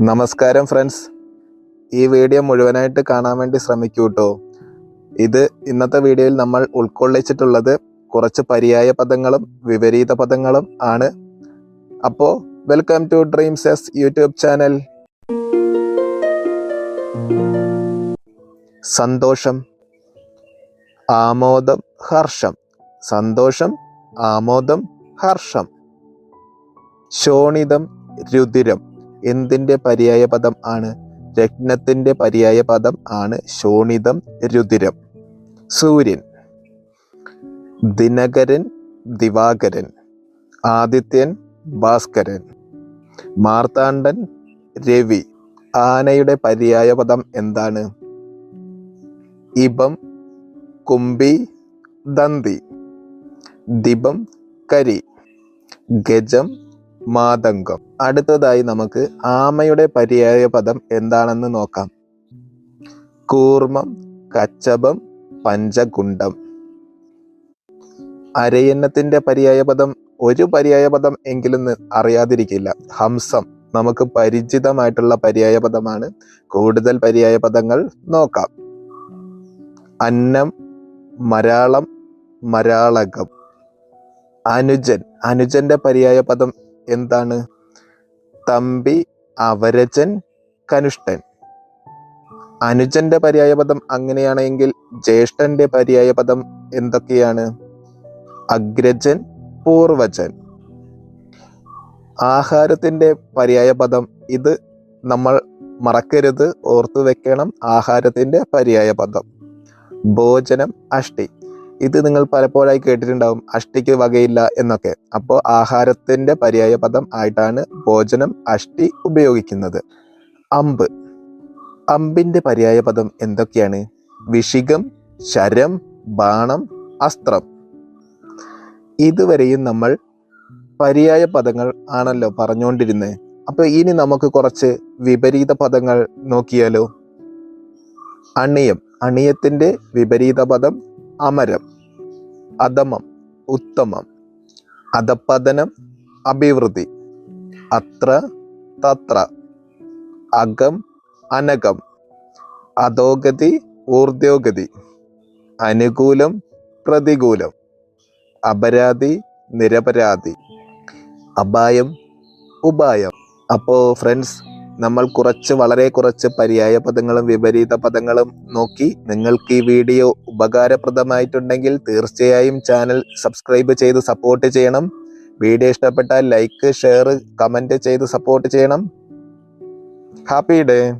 നമസ്കാരം ഫ്രണ്ട്സ് ഈ വീഡിയോ മുഴുവനായിട്ട് കാണാൻ വേണ്ടി ശ്രമിക്കൂ കേട്ടോ ഇത് ഇന്നത്തെ വീഡിയോയിൽ നമ്മൾ ഉൾക്കൊള്ളിച്ചിട്ടുള്ളത് കുറച്ച് പര്യായ പദങ്ങളും വിപരീത പദങ്ങളും ആണ്. അപ്പോ welcome to dreams S YouTube channel സന്തോഷം ആമോദം ഹർഷം. സന്തോഷം ആമോദം ഹർഷം. ശോണിതം രുതിരം എന്തിന്റെ പര്യായ പദം ആണ്? രത്നത്തിന്റെ പര്യായ പദം ആണ് ശോണിതം രുതിരം സൂര്യൻ. ദിനകരൻ ദിവാകരൻ. ആദിത്യൻ ഭാസ്കരൻ. മാർത്താണ്ഡൻ രവി. ആനയുടെ പര്യായ പദം എന്താണ്? ഇബം കുംബി ദന്തി. ദിബം കരി. ഗജം മാതംഗം അടുത്തതായി നമുക്ക് ആമയുടെ പര്യായ പദം എന്താണെന്ന് നോക്കാം. കൂർമ്മം കച്ചപം പഞ്ചകുണ്ടം അരയന്നത്തിന്റെ പര്യായ പദം ഒരു പര്യായ പദം എങ്കിലും അറിയാതിരിക്കില്ല. ഹംസം നമുക്ക് പരിചിതമായിട്ടുള്ള പര്യായ പദമാണ്. കൂടുതൽ പര്യായ പദങ്ങൾ നോക്കാം. അന്നം മരാളം മരാളകം. അനുജൻ. അനുജന്റെ പര്യായ പദം എന്താണ്? തമ്പി അവരജൻ കനുഷ്ഠൻ. അനുജന്റെ പര്യായപദം അങ്ങനെയാണെങ്കിൽ ജ്യേഷ്ഠന്റെ പര്യായപദം എന്തൊക്കെയാണ്? അഗ്രജൻ പൂർവജൻ. ആഹാരത്തിന്റെ പര്യായപദം ഇത് നമ്മൾ മറക്കരുത് ഓർത്തു വെക്കണം ആഹാരത്തിന്റെ പര്യായപദം ഭോജനം അഷ്ടി. ഇത് നിങ്ങൾ പലപ്പോഴായി കേട്ടിട്ടുണ്ടാവും അഷ്ടിക്ക് വകയില്ല എന്നൊക്കെ. അപ്പോൾ ആഹാരത്തിന്റെ പര്യായ പദം ആയിട്ടാണ് ഭോജനം അഷ്ടി ഉപയോഗിക്കുന്നത്. അമ്പ്. അമ്പിന്റെ പര്യായ പദം എന്തൊക്കെയാണ്? വിഷികം ശരം ബാണം അസ്ത്രം. ഇതുവരെയും നമ്മൾ പര്യായ പദങ്ങൾ ആണല്ലോ പറഞ്ഞുകൊണ്ടിരുന്നത് അപ്പോൾ ഇനി നമുക്ക് കുറച്ച് വിപരീത പദങ്ങൾ നോക്കിയാലോ? അണിയം. അണിയത്തിന്റെ വിപരീത പദം അമരം. അധമം ഉത്തമം അധപതനം അഭിവൃദ്ധി. അത്ര തത്ര അകം അനകം അധോഗതി ഊർദ്യോഗതി അനുകൂലം പ്രതികൂലം അപരാധി നിരപരാധി അപായം ഉപായം. അപ്പോ ഫ്രണ്ട്സ് നമ്മൾ കുറച്ച് വളരെ കുറച്ച് പര്യായ പദങ്ങളും വിപരീത പദങ്ങളും നോക്കി നിങ്ങൾക്ക് ഈ വീഡിയോ ഉപകാരപ്രദമായിട്ടുണ്ടെങ്കിൽ തീർച്ചയായും ചാനൽ സബ്സ്ക്രൈബ് ചെയ്ത് സപ്പോർട്ട് ചെയ്യണം. വീഡിയോ ഇഷ്ടപ്പെട്ടാൽ ലൈക്ക് ഷെയർ കമന്റ് ചെയ്ത് സപ്പോർട്ട് ചെയ്യണം. Happy day